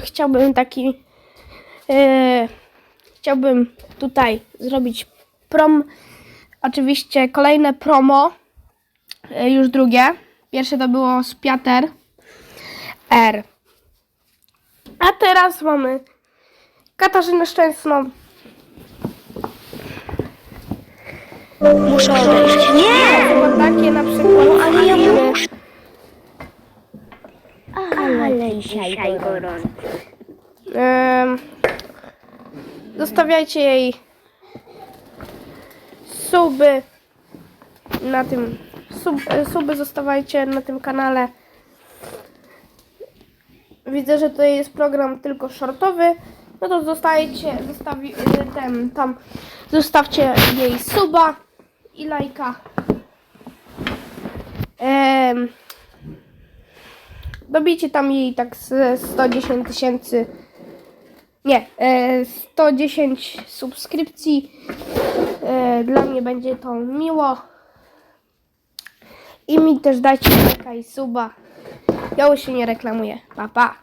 chciałbym taki. E, chciałbym tutaj zrobić prom. Oczywiście kolejne promo. E, już drugie. Pierwsze to było z Piater R. A teraz mamy Katarzynę Szczęsną. Muszę odejść. Nie! Takie na przykład. Ale dzisiaj gorąco. Em, zostawiajcie jej suby na tym sub, suby zostawiajcie na tym kanale. Widzę, że to jest program tylko shortowy. No to zostajcie, zostawi, e, ten, tam, zostawcie jej suba i lajka. Em, dobijcie tam jej tak z 110 tysięcy nie, e, 110 subskrypcji. E, Dla mnie będzie to miło. I mi też dajcie lajka i suba. Ja już się nie reklamuję. Pa, pa.